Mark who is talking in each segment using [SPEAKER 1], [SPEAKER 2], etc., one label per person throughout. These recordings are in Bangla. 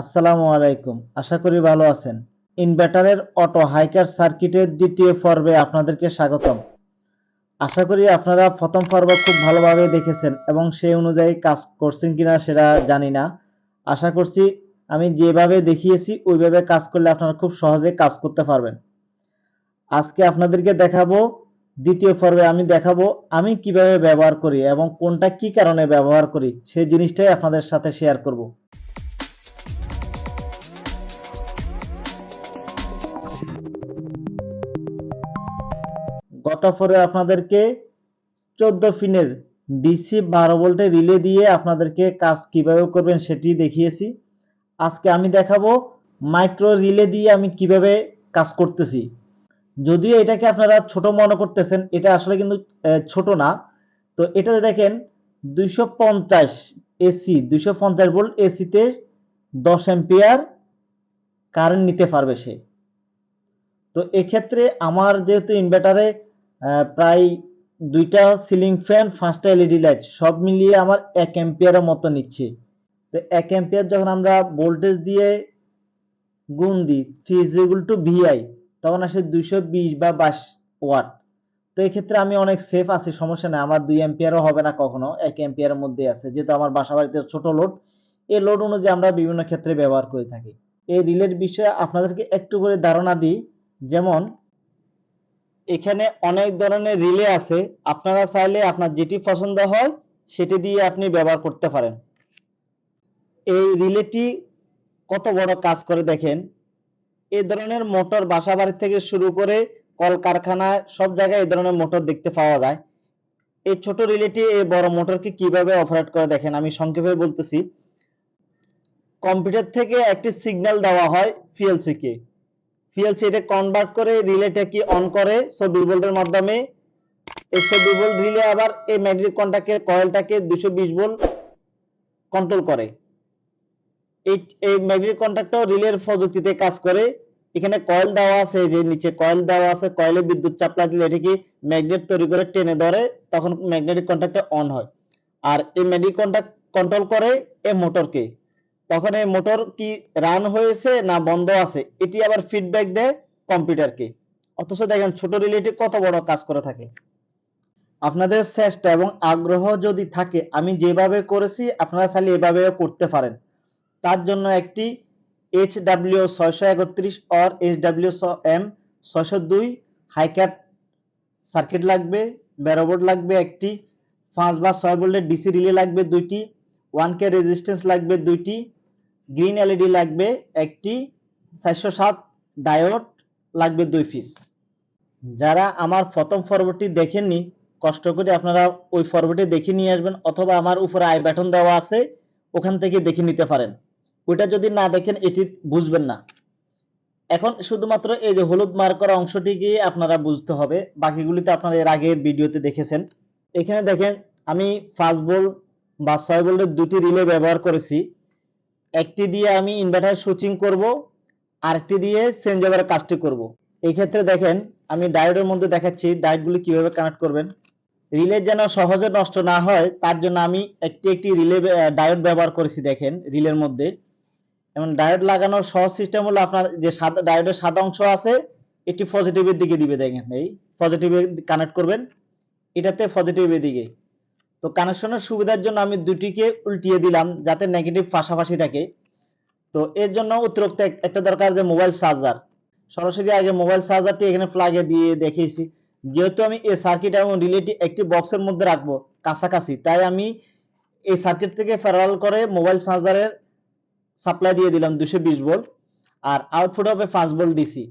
[SPEAKER 1] আসসালামু আলাইকুম। আশা করি ভালো আছেন। ইনভার্টারের অটো হাইকার সার্কিটের দ্বিতীয় পর্বে আপনাদেরকে স্বাগতম। আশা করি আপনারা প্রথম পর্ব খুব ভালোভাবে দেখেছেন এবং সেই অনুযায়ী কাজ করছেন কিনা সেটা জানি না। আশা করছি আমি যেভাবে দেখিয়েছি, ওইভাবে কাজ করলে আপনারা খুব সহজে কাজ করতে পারবেন। আজকে আপনাদেরকে দেখাবো, দ্বিতীয় পর্বে আমি দেখাবো আমি কীভাবে ব্যবহার করি এবং কোনটা কি কারণে ব্যবহার করি, সেই জিনিসটাই আপনাদের সাথে শেয়ার করব। গত আপনাদেরকে চোদ্দ ফিনের ডিসি বারো ভোল্টের রিলে দিয়ে আপনাদেরকে কাজ কীভাবে করবেন সেটি দেখিয়েছি। আজকে আমি দেখাবো মাইক্রো রিলে দিয়ে আমি কীভাবে কাজ করতেছি। যদিও এটাকে আপনারা ছোট মনে করতেছেন, এটা আসলে কিন্তু ছোট না। তো এটাতে দেখেন দুইশো পঞ্চাশ এসি দুইশো পঞ্চাশ ভোল্ট এসিতে দশ এম্পিয়ার কারেন্ট নিতে পারবে সে। তো এক্ষেত্রে আমার যেহেতু ইনভার্টারে প্রায় দুইটা সিলিং ফ্যান পাঁচটা এলইডি লাইট সব মিলিয়ে আমার এক এম্পিয়ারের মতো নিচ্ছে। তো এক এম্পিয়ার যখন আমরা ভোল্টেজ দিয়ে গুণ দিই ফিজিবল টু ভিআই তখন আসে দুইশো বিশ বা বাইশ ওয়াট তো এই ক্ষেত্রে আমি অনেক সেফ আছি, সমস্যা নেই, আমার দুই এম্পিয়ারও হবে না কখনো, এক এম্পিয়ারের মধ্যে আছে। যেহেতু আমার বাসা বাড়িতে ছোট লোড এই লোড অনুযায়ী আমরা বিভিন্ন ক্ষেত্রে ব্যবহার করে থাকি। এই রিলের বিষয়ে আপনাদেরকে একটু করে ধারণা দিই, যেমন এখানে অনেক ধরনের রিলে আছে। আপনারা চাইলে আপনার যেটি পছন্দ হয়, সেটি দিয়ে আপনি ব্যবহার করতে পারেন। এই রিলেটি কত বড় কাজ করে দেখেন। এ ধরনের মোটর বাসা বাড়ি থেকে শুরু করে কলকারখানায় সব জায়গায় এই ধরনের মোটর দেখতে পাওয়া যায়। এই ছোট রিলেটি এই বড় মোটরকে কীভাবে অপারেট করে দেখেন, আমি সংক্ষেপে বলতেছি। কম্পিউটার থেকে একটি সিগন্যাল দেওয়া হয় পিএলসি কে। পিএলসি এটা কনভার্ট করে রিলেটাকে অন করে? চব্বিশ ভোল্টের মাধ্যমে। এই চব্বিশ ভোল্ট রিলে আবার এই ম্যাগনেটিক কন্ট্যাক্টের কয়েলটাকে দুশো বিশ ভোল্ট কন্ট্রোল করে। এই এই ম্যাগনেটিক কন্ট্যাক্টও রিলের প্রযুক্তিতে কাজ করে। এখানে কয়েল দেওয়া আছে, যে নিচে কয়েল দেওয়া আছে কয়েলে বিদ্যুৎ চাপলা দিলে এটাকে ম্যাগনেট তৈরি করে টেনে ধরে, তখন ম্যাগনেটিক কন্ট্যাক্টটা অন হয়। আর এই ম্যাগনেটিক কন্ট্যাক্ট কন্ট্রোল করে এই মোটরকে তখন এই মোটর কি রান হয়েছে না বন্ধ আছে? এটি আবার ফিডব্যাক দেয় কম্পিউটারকে অথচ দেখেন, ছোট রিলেটিভ কত বড় কাজ করে থাকে। আপনাদের চেষ্টা এবং আগ্রহ যদি থাকে, আমি যেভাবে করেছি, আপনারা চাইলে এভাবেও করতে পারেন। তার জন্য একটি এইচ ডাব্লিউ ছয়শো একত্রিশ অর এইচ ডাব্লিউ এম ছয়শো দুই হাইক্যাট সার্কিট লাগবে ব্যারোবোর্ড লাগবে একটি, পাঁচ বা ছয় ভোল্টের ডিসি রিলে লাগবে দুইটি ওয়ান কে রেজিস্ট্যান্স লাগবে দুইটি গ্রিন এলইডি লাগবে, একটি চারশো সাত ডায়োড লাগবে দুই পিস যারা আমার প্রথম পর্বটি দেখেননি, কষ্ট করে আপনারা ওই পর্বটি দেখে নিয়ে আসবেন অথবা আমার উপরে আই বাটন দেওয়া আছে, ওখান থেকে দেখে নিতে পারেন। ওইটা যদি না দেখেন, এটি বুঝবেন না। এখন শুধুমাত্র এই যে হলুদ মার্ক করা অংশটিকে আপনারা বুঝতে হবে বাকিগুলিতে আপনারা এর আগের ভিডিওতে দেখেছেন। এখানে দেখেন, আমি পাঁচ ভোল্ট বা ছয় ভোল্টের দুটি রিলে ব্যবহার করেছি। একটি দিয়ে আমি ইনভার্টার সুইচিং করব, আরেকটি দিয়ে চেঞ্জ ওভার কাজটি করব। এই ক্ষেত্রে দেখেন, আমি ডায়োডের মধ্যে দেখাচ্ছি ডায়োডগুলি কীভাবে কানেক্ট করবেন। রিলে যেন সহজে নষ্ট না হয়, তার জন্য আমি একটি একটি রিলে ডায়োড ব্যবহার করেছি, দেখেন রিলের মধ্যে। এবং ডায়োড লাগানোর সহজ সিস্টেম হলো আপনার যে সাদা ডায়োডের সাদা অংশ আছে, এটি পজিটিভের দিকে দিবে, দেখেন, এই পজিটিভে কানেক্ট করবেন। এটাতে পজিটিভের দিকে। তো কানেকশনের সুবিধার জন্য আমি দুটিকে উল্টিয়ে দিলাম যাতে নেগেটিভ পাশাপাশি থাকে। তো এর জন্য অতিরিক্ত একটা দরকার যে মোবাইল চার্জার সরাসরি আগে মোবাইল চার্জারটি এখানে প্লাগে দিয়ে দেখিয়েছি। যেহেতু আমি এই সার্কিট এবং রিলেটি একটি বক্সের মধ্যে রাখব কাছাকাছি, তাই আমি এই সার্কিট থেকে প্যারালাল করে মোবাইল চার্জারের সাপ্লাই দিয়ে দিলাম দুশো বিশ ভোল্ট আর আউটপুট হবে পাঁচ ভোল্ট ডিসি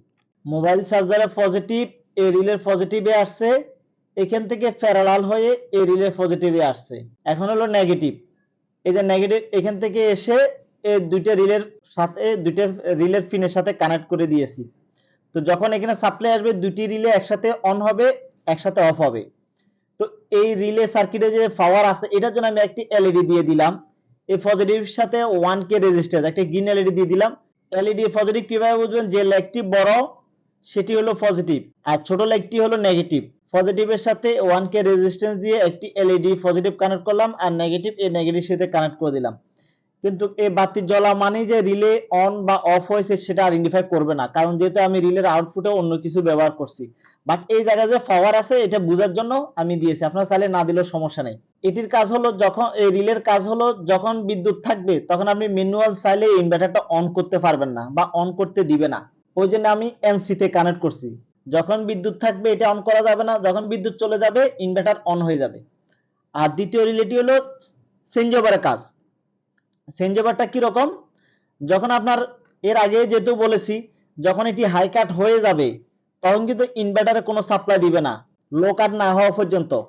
[SPEAKER 1] মোবাইল চার্জারের পজিটিভ এই রিলের পজিটিভে আসছে এখান থেকে প্যারালাল হয়ে এই রিলে পজিটিভে আসছে। এখন হলো নেগেটিভ এই যে নেগেটিভ এখান থেকে এসে এই দুইটা রিলের সাথে, দুইটা রিলের পিনের সাথে কানেক্ট করে দিয়েছি। তো যখন এখানে সাপ্লাই আসবে দুটি রিলে একসাথে অন হবে, একসাথে অফ হবে। তো এই রিলে সার্কিটে যে পাওয়ার আছে, এটার জন্য আমি একটি এলইডি দিয়ে দিলাম। এই পজিটিভ সাথে ওয়ান কে রেজিস্ট্যান্স একটা গ্রিন এলইডি দিয়ে দিলাম। এলইডি পজিটিভ কীভাবে বুঝবেন? যে লাইটটি বড়, সেটি হলো পজিটিভ আর ছোট লাইটটি হলো নেগেটিভ পজিটিভের সাথে কে রেজিস্ট্যান্স দিয়ে একটি এলইডি পজিটিভ কানেক্ট করলাম আর নেগেটিভ এই নেগেটিভ সাথে কানেক্ট করে দিলাম। কিন্তু এই বাতি জ্বলা মানে যে রিলে অন বা অফ হয়েছে সেটা আইডেন্টিফাই করবে না, কারণ যেহেতু আমি রিলের আউটপুটে অন্য কিছু ব্যবহার করছি। বাট এই জায়গায় যে পাওয়ার আছে, এটা বোঝার জন্য আমি দিয়েছি। আপনারা চাইলে না দিলেও সমস্যা নেই। এটির কাজ হলো যখন, এই রিলের কাজ হলো যখন বিদ্যুৎ থাকবে, তখন আপনি ম্যানুয়াল চাইলে ইনভার্টারটা অন করতে পারবেন না বা অন করতে দিবে না। ওই জন্য আমি এনসি তে কানেক্ট করছি। যখন বিদ্যুৎ থাকবে, এটা অন করা যাবে না। যখন বিদ্যুৎ চলে যাবে ইনভার্টার অন হয়ে যাবে। আর দ্বিতীয় রিলেটি হলো চেঞ্জ ওভারের কাজ। চেঞ্জ ওভারটা কীরকম যখন আপনার, এর আগে যেহেতু বলেছি, যখন এটি হাই কাট হয়ে যাবে, তখন কিন্তু ইনভার্টারে কোনো সাপ্লাই দিবে না। লো কাট না হওয়া পর্যন্ত।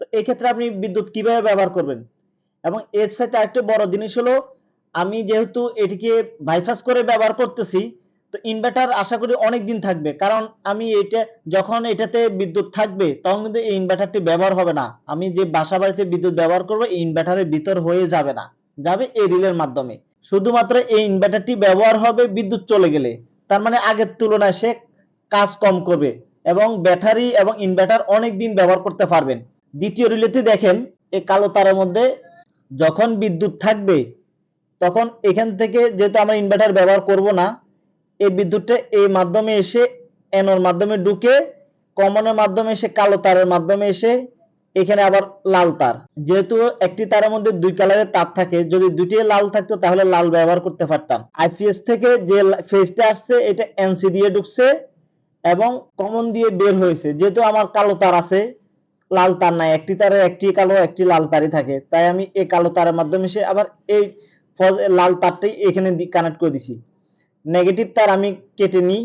[SPEAKER 1] তো এই ক্ষেত্রে আপনি বিদ্যুৎ কীভাবে ব্যবহার করবেন? এবং এর সাথে আরেকটা বড় জিনিস হলো, আমি যেহেতু এটিকে বাইপাস করে ব্যবহার করতেছি তো ইনভার্টার আশা করি অনেক দিন থাকবে। কারণ আমি এটা, যখন এটাতে বিদ্যুৎ থাকবে, তখন কিন্তু এই ইনভার্টারটি ব্যবহার হবে না। আমি যে বাসা বাড়িতে বিদ্যুৎ ব্যবহার করব, এই ইনভার্টারের ভিতর হয়ে যাবে না। যাবে এই রিলের মাধ্যমে। শুধুমাত্র এই ইনভার্টারটি ব্যবহার হবে বিদ্যুৎ চলে গেলে। তার মানে আগের তুলনায় সে কাজ কম করবে এবং ব্যাটারি এবং ইনভার্টার অনেক দিন ব্যবহার করতে পারবেন। দ্বিতীয় রিলেতে দেখেন, এই কালো তারের মধ্যে যখন বিদ্যুৎ থাকবে, তখন এখান থেকে যেহেতু আমরা ইনভার্টার ব্যবহার করব না এই বিদ্যুৎটা এই মাধ্যমে এসে এনোর মাধ্যমে ঢুকে কমনের মাধ্যমে এসে কালো তারের মাধ্যমে এসে এখানে আবার লাল তার। যেহেতু একটি তারের মধ্যে দুই কালারের তার থাকে, যদি দুটি লাল থাকতো তাহলে লাল ব্যবহার করতে পারতাম। আইপিএস থেকে যে ফেজটা আসছে, এটা এনসি দিয়ে ঢুকছে এবং কমন দিয়ে বের হয়েছে। যেহেতু আমার কালো তার আছে, লাল তার নাই। একটি তারে একটি কালো, একটি লাল তারই থাকে। তাই আমি এই কালো তারের মাধ্যমে এসে আবার এই লাল তারটাই এখানে কানেক্ট করে দিছি। নেগেটিভ তার আমি কেটে নিই।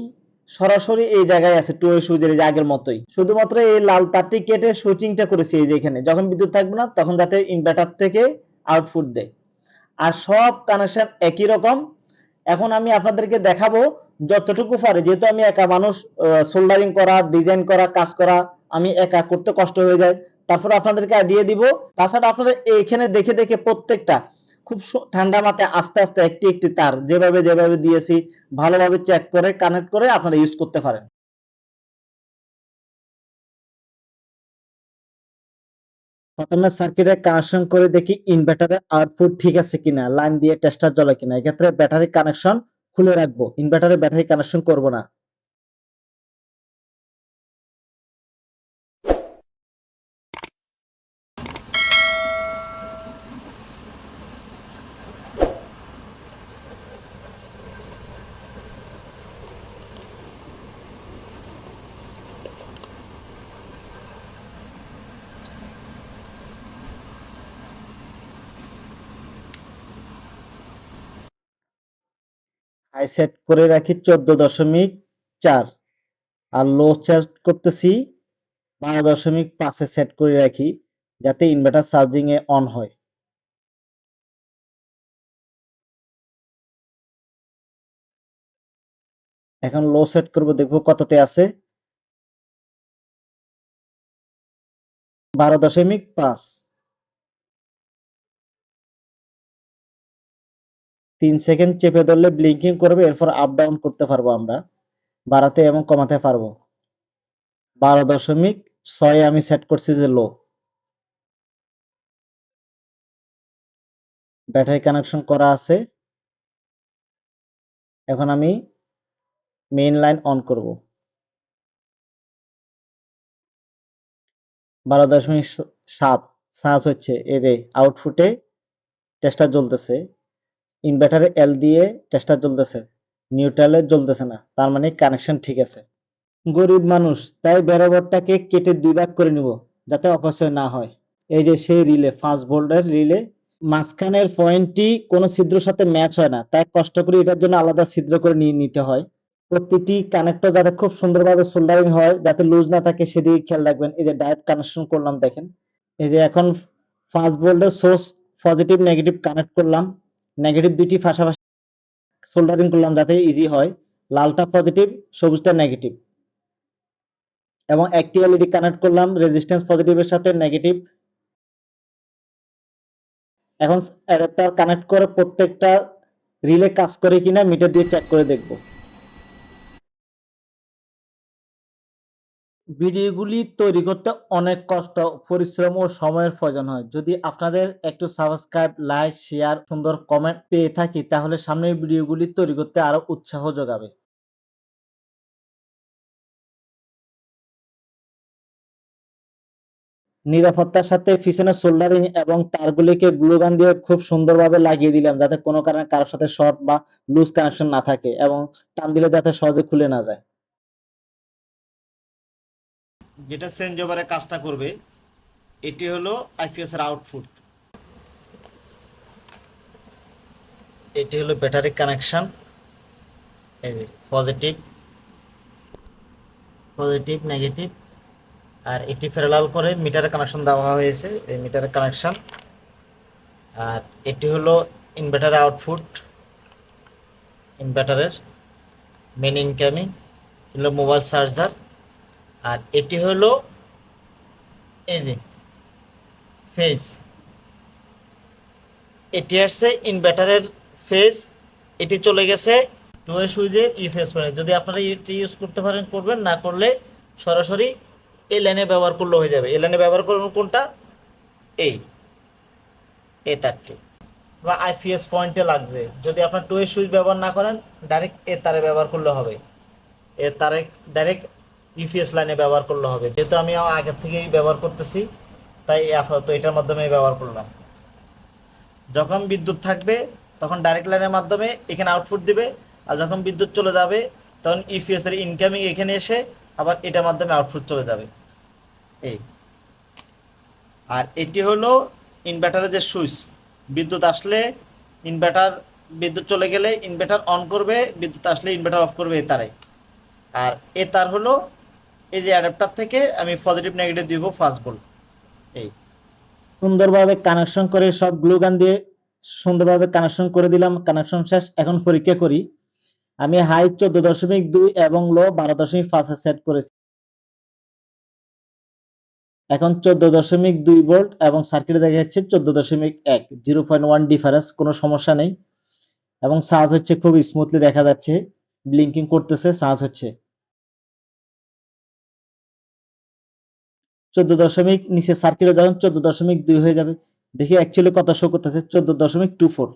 [SPEAKER 1] সরাসরি এই জায়গায় আছে টু সুইচের আগের মতোই। শুধুমাত্র এই লাল তারটি কেটে সুইচিংটা করেছি এই যে এখানে। যখন বিদ্যুৎ থাকবে না, তখন যাতে ইনভার্টার থেকে আউটপুট দেয়। আর সব কানেকশন একই রকম। এখন আমি আপনাদেরকে দেখাবো যতটুকু পারে। যেহেতু আমি একা মানুষ সোল্ডারিং করা ডিজাইন করা, কাজ করা, আমি একা করতে কষ্ট হয়ে যায়। তারপর আপনাদেরকে দিয়ে দিব। তাছাড়া আপনারা এইখানে দেখে দেখে প্রত্যেকটা খুব ঠান্ডা মাথায় আস্তে আস্তে একটি একটি তার যেভাবে যেভাবে দিয়েছি, ভালোভাবে চেক করে কানেক্ট করে আপনারা ইউজ করতে পারেন। প্রথমে সার্কিটে কানেকশন করে দেখি ইনভার্টারের আউটপুট ঠিক আছে কিনা লাইন দিয়ে টেস্টার জ্বলে কিনা। এক্ষেত্রে ব্যাটারি কানেকশন খুলে রাখব। ইনভার্টারে ব্যাটারি কানেকশন করব না। হাই সেট করে রাখি চোদ্দ দশমিক চার। আর লো সেট করতেছি বারো দশমিক পাঁচে সেট করে রাখি যাতে ইনভার্টার চার্জিং এ অন হয়। এখন লো সেট করব, দেখব কততে আছে। বারো দশমিক পাঁচ। তিন সেকেন্ড চেপে ধরলে ব্লিঙ্কিং করবে, এরপর আপ ডাউন করতে পারব আমরা। বাড়াতে এবং কমাতে পারব। বারো দশমিক ছয় আমি সেট করছি যে লো ব্যাটারি কানেকশন করা আছে। এখন আমি মেইন লাইন অন করব। বারো দশমিক সাত সাত হচ্ছে এদের আউটপুটে টেস্টার জ্বলতেছে। ইনভার্টারে এল দিয়ে টেস্টার জ্বলতেছে। নিউট্রালে জ্বলতেছে না। তার মানে কানেকশন ঠিক আছে। গরিব মানুষ, তাই ব্যারোবারটাকে কেটে দুই ভাগ করে নিব, যাতে অপচয় না হয়। এই যে সেই রিলে, পাঁচ ভোল্টের রিলে, মাঝখানের পয়েন্টটি কোনো ছিদ্রের সাথে ম্যাচ হয় না। তাই কষ্ট করে এটার জন্য আলাদা ছিদ্র করে নিয়ে নিতে হয়। প্রতিটি কানেক্টর যাতে খুব সুন্দরভাবে সোল্ডারিং হয়, যাতে লুজ না থাকে, সেদিকে খেয়াল রাখবেন। এই যে ডাইরেক্ট কানেকশন করলাম, দেখেন। এই যে এখন পাঁচ ভোল্টের সোর্স পজিটিভ নেগেটিভ কানেক্ট করলাম। নেগেটিভ দুইটি পাশাপাশি সোল্ডারিং করলাম যাতে ইজি হয়। লালটা পজিটিভ সবুজটা নেগেটিভ এবং একটি এলইডি কানেক্ট করলাম রেজিস্ট্যান্স পজিটিভের সাথে নেগেটিভ এখন অ্যাডাপ্টার কানেক্ট করে প্রত্যেকটা রিলে কাজ করে কিনা মিটার দিয়ে চেক করে দেখব। ভিডিওগুলি তৈরি করতে অনেক কষ্ট, পরিশ্রম ও সময়ের প্রয়োজন হয়। যদি আপনাদের একটু সাবস্ক্রাইব, লাইক, শেয়ার, সুন্দর কমেন্ট পেয়ে থাকি তাহলে সামনের ভিডিওগুলি তৈরি করতে আরও উৎসাহ যোগাবে। নিরাপত্তার সাথে পিছনে সোল্ডারিং এবং তারগুলিকে গ্লু গান দিয়ে খুব সুন্দরভাবে লাগিয়ে দিলাম যাতে কোনো কারণে কারোর সাথে শর্ট বা লুজ কানেকশন না থাকে এবং টান দিলে যাতে সহজে খুলে না যায় যেটা চেঞ্জ ওভারের কাজটা করবে, এটি হলো আইপিএস এর আউটপুট এটি হলো battery connection positive positive negative আর এটি প্যারালাল করে মিটারের কানেকশন দেওয়া হয়েছে, এই মিটারের কানেকশন আর এটি হলো ইনভার্টার আউটপুট ইনভার্টারের মেন ইনকামিং হলো মোবাইল চার্জার আর এটি হলো এই যে ফেজ এটি আসছে ইনভার্টারের ফেজ এটি চলে গেছে টু এ সুইচের ই ফেজ পরে যদি আপনারা এটি ইউজ করতে পারেন, করবেন, না করলে সরাসরি এই লাইনে ব্যবহার করলে হয়ে যাবে। এই লাইনে ব্যবহার করবেন কোনটা? এই। এ তারটি। বা আইপিএস পয়েন্টে লাগছে। যদি আপনার টু এ সুইচ ব্যবহার না করেন ডাইরেক্ট এ তারে ব্যবহার করলে হবে। এ তারে ডাইরেক্ট ইউপিএস লাইনে ব্যবহার করলে হবে। যেহেতু আমি আগের থেকেই ব্যবহার করতেছি, তাই আপাতত এটার মাধ্যমে ব্যবহার করলাম। যখন বিদ্যুৎ থাকবে, তখন ডাইরেক্ট লাইনের মাধ্যমে এখানে আউটপুট দিবে, আর যখন বিদ্যুৎ চলে যাবে, তখন ইউপিএস এর ইনকামিং এখানে এসে আবার এটার মাধ্যমে আউটপুট চলে যাবে। এই। আর এটি হলো ইনভার্টারের যে সুইচ বিদ্যুৎ আসলে ইনভার্টার বিদ্যুৎ চলে গেলে ইনভার্টার অন করবে, বিদ্যুৎ আসলে ইনভার্টার অফ করবে এ তারে। আর এ তার হলো এই যে অ্যাডাপ্টার থেকে আমি পজিটিভ নেগেটিভ দিব ফার্স্ট বল এই। সুন্দরভাবে কানেকশন করে সব গ্লু গান দিয়ে সুন্দরভাবে কানেকশন করে দিলাম কানেকশন শেষ, এখন পরীক্ষা করি। আমি হাই চোদ্দ দশমিক দুই এবং লো বারো দশমিক পাঁচে সেট করেছি। এখন চোদ্দ দশমিক দুই ভোল্ট এবং সার্কিটে দেখা যাচ্ছে চোদ্দ দশমিক এক জিরো পয়েন্ট ওয়ান ডিফারেন্স কোনো সমস্যা নেই। এবং চার্জ হচ্ছে খুব স্মুথলি দেখা যাচ্ছে ব্লিঙ্কিং করতেছে চার্জ হচ্ছে। চোদ্দ দশমিক নিচে সার্কিটে যখন চোদ্দ দশমিক দুই হয়ে যাবে, দেখি অ্যাকচুয়ালি কত শো করতেছে? চোদ্দ দশমিক টু ফোর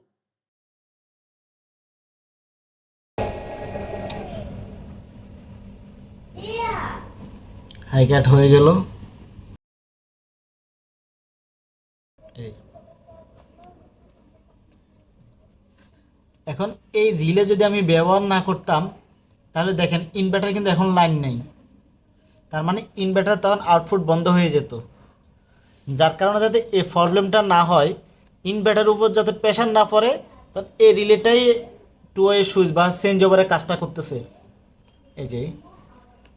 [SPEAKER 1] হাইকাট হয়ে গেল। এখন এই রিলে যদি আমি ব্যবহার না করতাম, তাহলে দেখেন ইনভার্টার কিন্তু এখন লাইন নেই। তার মানে ইনভার্টার তখন আউটপুট বন্ধ হয়ে যেত। যার কারণে যাতে এই প্রবলেমটা না হয় ইনভার্টারের উপর যাতে প্রেশার না পড়ে, তখন এই রিলেটাই টু ওয়ে সুইচ বা চেঞ্জ ওভারের কাজটা করতেছে। এই যে,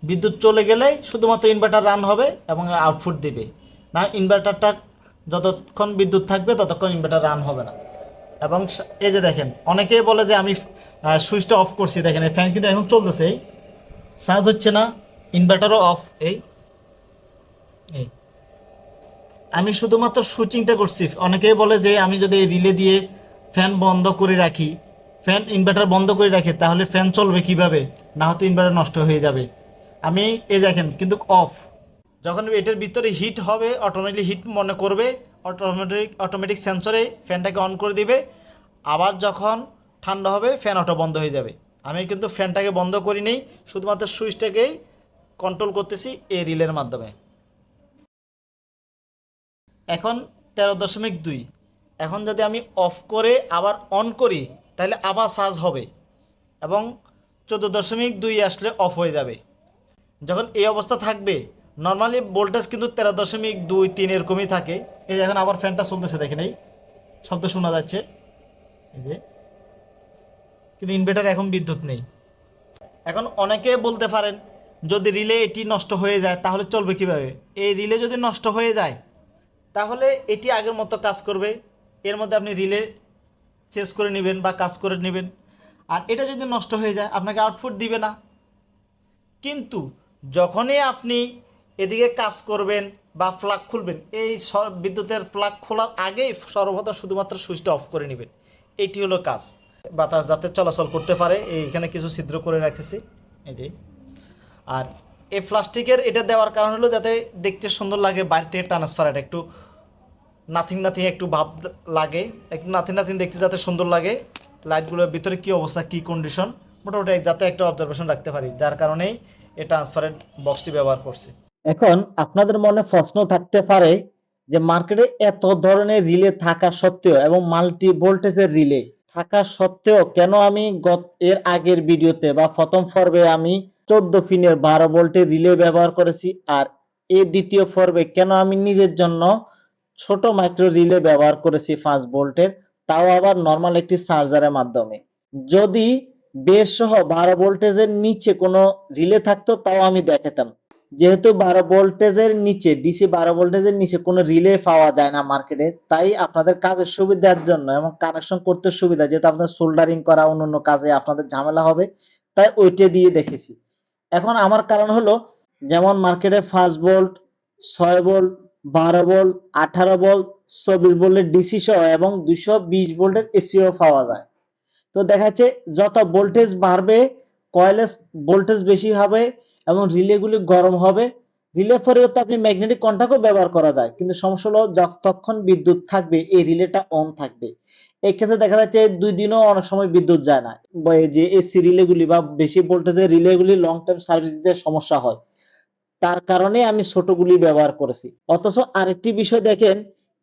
[SPEAKER 1] বিদ্যুৎ চলে গেলেই শুধুমাত্র ইনভার্টার রান হবে এবং আউটপুট দিবে। না ইনভার্টারটা যতক্ষণ বিদ্যুৎ থাকবে, ততক্ষণ ইনভার্টার রান হবে না। এবং এই যে দেখেন, অনেকেই বলে যে আমি সুইচটা অফ করছি। দেখেন, এই ফ্যান কিন্তু এখন চলতেছে। চার্জ হচ্ছে না। ইনভার্টারও অফ এই এই। আমি শুধুমাত্র সুইচিংটা করছি। অনেকেই বলে যে আমি যদি রিলে দিয়ে ফ্যান বন্ধ করে রাখি ফ্যান ইনভার্টার বন্ধ করে রাখি, তাহলে ফ্যান চলবে কীভাবে? না হয়তো ইনভার্টার নষ্ট হয়ে যাবে। আমি এ দেখেন, কিন্তু অফ যখন এটার ভিতরে হিট হবে অটোমেটিক হিট মনে করবে অটোমেটিক অটোমেটিক সেন্সরে ফ্যানটাকে অন করে দিবে। আবার যখন ঠান্ডা হবে ফ্যান অটো বন্ধ হয়ে যাবে। আমি কিন্তু ফ্যানটাকে বন্ধ করি নেই, শুধুমাত্র সুইচটাকেই কন্ট্রোল করতেছি এই রিলের মাধ্যমে। এখন তেরো দশমিক দুই। এখন যদি আমি অফ করে আবার অন করি, তাহলে আবার চার্জ হবে এবং চোদ্দ দশমিক দুই আসলে অফ হয়ে যাবে। যখন এই অবস্থা থাকবে নর্মালি ভোল্টেজ কিন্তু তেরো দশমিক দুই তিন এরকমই থাকে। এই যে এখন আবার ফ্যানটা চলতেছে, দেখেন এই শব্দ শোনা যাচ্ছে। এই যে, কিন্তু ইনভার্টার এখন বিদ্যুৎ নেই। এখন অনেকে বলতে পারেন যদি রিলে এটি নষ্ট হয়ে যায়, তাহলে চলবে কীভাবে? এই রিলে যদি নষ্ট হয়ে যায়, তাহলে এটি আগের মতো কাজ করবে। এর মধ্যে আপনি রিলে চেঞ্জ করে নেবেন বা কাজ করে নেবেন। আর এটা যদি নষ্ট হয়ে যায়, আপনাকে আউটপুট দিবে না। কিন্তু যখনই আপনি এদিকে কাজ করবেন বা প্লাগ খুলবেন, এই বিদ্যুতের প্লাগ খোলার আগেই সর্বপ্রথম শুধুমাত্র সুইচটা অফ করে নেবেন। এটি হলো কাজ। বাতাস যাতে চলাচল করতে পারে, এইখানে কিছু ছিদ্র করে রাখেছি এই যে। আর
[SPEAKER 2] এই প্লাস্টিকের এটা দেওয়ার কারণ হলো যাতে দেখতে সুন্দর লাগে, বাইরে থেকে ট্রান্সফার এটা একটু নাথিং নাথিং একটু ভাব লাগে, একটু নাথিং নাথিং দেখতে যাতে সুন্দর লাগে। লাইটগুলোর ভিতরে কি অবস্থা, কি কন্ডিশন মোটামুটি যাতে একটা অবজারভেশন রাখতে পারি, যার কারণেই এই ট্রান্সপারেন্ট বক্সটি ব্যবহার করছি।
[SPEAKER 1] এখন আপনাদের মনে প্রশ্ন থাকতে পারে যে মার্কেটে এত ধরনের রিলে থাকা সত্ত্বেও এবং মাল্টি ভোল্টেজের রিলে থাকা সত্ত্বেও কেন আমি গত, এর আগের ভিডিওতে বা প্রথম পর্বে আমি চোদ্দ পিনের বারো ভোল্টের রিলে ব্যবহার করেছি। আর এই দ্বিতীয় পর্বে কেন আমি নিজের জন্য ছোট মাইক্রো রিলে ব্যবহার করেছি পাঁচ ভোল্টের? তাও আবার নর্মাল একটি চার্জারের মাধ্যমে। যদি বেস সহ বারো ভোল্টেজের নিচে কোনো রিলে থাকতো, তাও আমি দেখাতাম। যেহেতু বারো ভোল্টেজের নিচে ডিসি বারো ভোল্টেজের নিচে কোনো রিলে পাওয়া যায় না মার্কেটে তাই আপনাদের কাজের সুবিধার জন্য এবং কানেকশন করতে সুবিধা, যেহেতু আপনাদের সোল্ডারিং করা অন্য কাজে আপনাদের ঝামেলা হবে, তাই ওইটা দিয়ে দেখেছি। এখন আমার কারণ হলো, যেমন মার্কেটে পাঁচ ভোল্ট ছয় ভোল্ট বারো ভোল্ট আঠারো ভোল্ট চব্বিশ ভোল্টের ডিসি সহ এবং দুইশো বিশ ভোল্টের এসিও পাওয়া যায়। তো দেখা যাচ্ছে যত ভোল্টেজ বাড়বে কয়েলের ভোল্টেজ বেশি হবে এবং রিলেগুলি গরম হবে। রিলে পরিবর্তে আপনি ম্যাগনেটিক কন্টাক্টও ব্যবহার করা যায়। কিন্তু সমস্যা হলো যতক্ষণ বিদ্যুৎ থাকবে, এই রিলেটা অন থাকবে। এই ক্ষেত্রে দেখা যাচ্ছে দুই দিনও অনেক সময় বিদ্যুৎ যায় না। যে এসি রিলেগুলি বা বেশি ভোল্টেজের রিলেগুলি লং টাইম সার্ভিস দিতে সমস্যা হয়। তার কারণে আমি ছোটগুলি ব্যবহার করেছি। অথচ আরেকটি বিষয় দেখেন,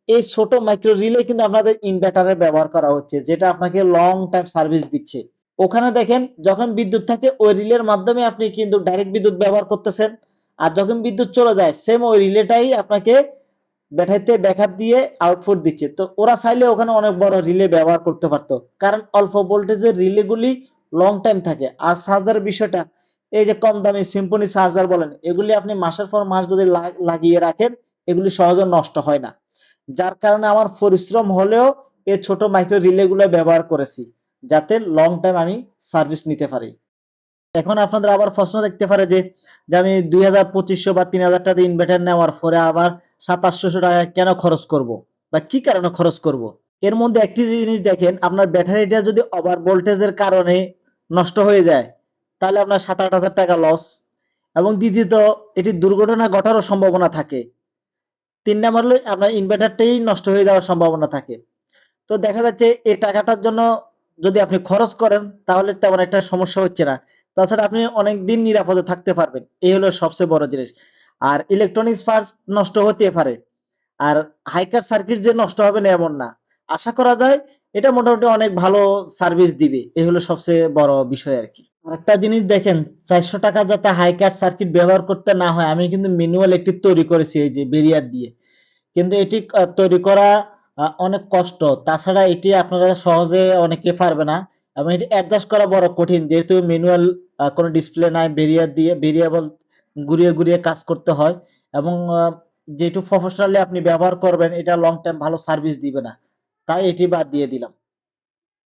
[SPEAKER 1] এই ছোট মাইক্রো রিলে কিন্তু আপনাদের ইনভার্টারে ব্যবহার করা হচ্ছে, যেটা আপনাকে লং টাইম সার্ভিস দিচ্ছে। ওখানে দেখেন, যখন বিদ্যুৎ থাকে, ওই রিলের মাধ্যমে আপনি কিন্তু ডাইরেক্ট বিদ্যুৎ ব্যবহার করতেছেন। আর যখন বিদ্যুৎ চলে যায় সেম ওই রিলেটাই আপনাকে ব্যাটারিতে ব্যাকআপ দিয়ে আউটপুট দিচ্ছে। তো ওরা চাইলে ওখানে অনেক বড় রিলে ব্যবহার করতে পারতো। কারণ অল্প ভোল্টেজের রিলেগুলি লং টাইম থাকে। আর চার্জারের বিষয়টা, এই যে কম দামি সিম্পনি চার্জার বলেন, এগুলি আপনি মাসের পর মাস যদি লাগিয়ে রাখেন, এগুলি সহজে নষ্ট হয় না। যার কারণে আমার পরিশ্রম হলেও এই ছোট মাইক্রো রিলেগুলো ব্যবহার করেছি, যাতে লং টাইম আমি সার্ভিস নিতে পারি। এখন আপনাদের আবার প্রশ্ন দেখতে পারে যে আমি দুই হাজার পঁচিশশো বা তিন হাজার টাকা ইনভার্টার নেওয়ার পরে আবার সাতাশশো টাকা কেন খরচ করব বা কি কারণে খরচ করব? এর মধ্যে একটি জিনিস দেখেন, আপনার ব্যাটারিটা যদি ওভার ভোল্টেজের কারণে নষ্ট হয়ে যায়, তাহলে আপনার সাত আট হাজার টাকা লস এবং দ্বিতীয়ত, এটি দুর্ঘটনা ঘটারও সম্ভাবনা থাকে। তিন নাম্বার হলো, আপনার ইনভার্টারটাই নষ্ট হয়ে যাওয়ার সম্ভাবনা থাকে। তো দেখা যাচ্ছে, এই টাকাটার জন্য যদি আপনি খরচ করেন, তাহলে তেমন একটা সমস্যা হচ্ছে না। তাছাড়া আপনি অনেক দিন নিরাপদে থাকতে পারবেন। এই হলো সবচেয়ে বড় জিনিস। আর ইলেকট্রনিক্স পার্টস নষ্ট হতে পারে। আর হাইকার সার্কিট যে নষ্ট হবে না এমন না। আশা করা যায় এটা মোটামুটি অনেক ভালো সার্ভিস দিবে। এই হলো সবচেয়ে বড় বিষয় আর কি। আরেকটা জিনিস দেখেন, চারশো টাকা যাতে হাইকার সার্কিট ব্যবহার করতে না হয়, আমি কিন্তু ম্যানুয়াল একটি তৈরি করেছি এই যে বেরিয়ার দিয়ে। কিন্তু এটি তৈরি করা অনেক কষ্ট। তাছাড়া এটি আপনারা সহজে অনেকে পারবে না। এবং এটি অ্যাডজাস্ট করা বড় কঠিন। যেহেতু ম্যানুয়াল কোনো ডিসপ্লে নাই বেরিয়ার দিয়ে ভেরিয়েবল ঘুরিয়ে ঘুরিয়ে কাজ করতে হয় এবং যেহেতু প্রফেশনালি আপনি ব্যবহার করবেন, এটা লং টাইম ভালো সার্ভিস দিবে না। তাই এটি বাদ দিয়ে দিলাম।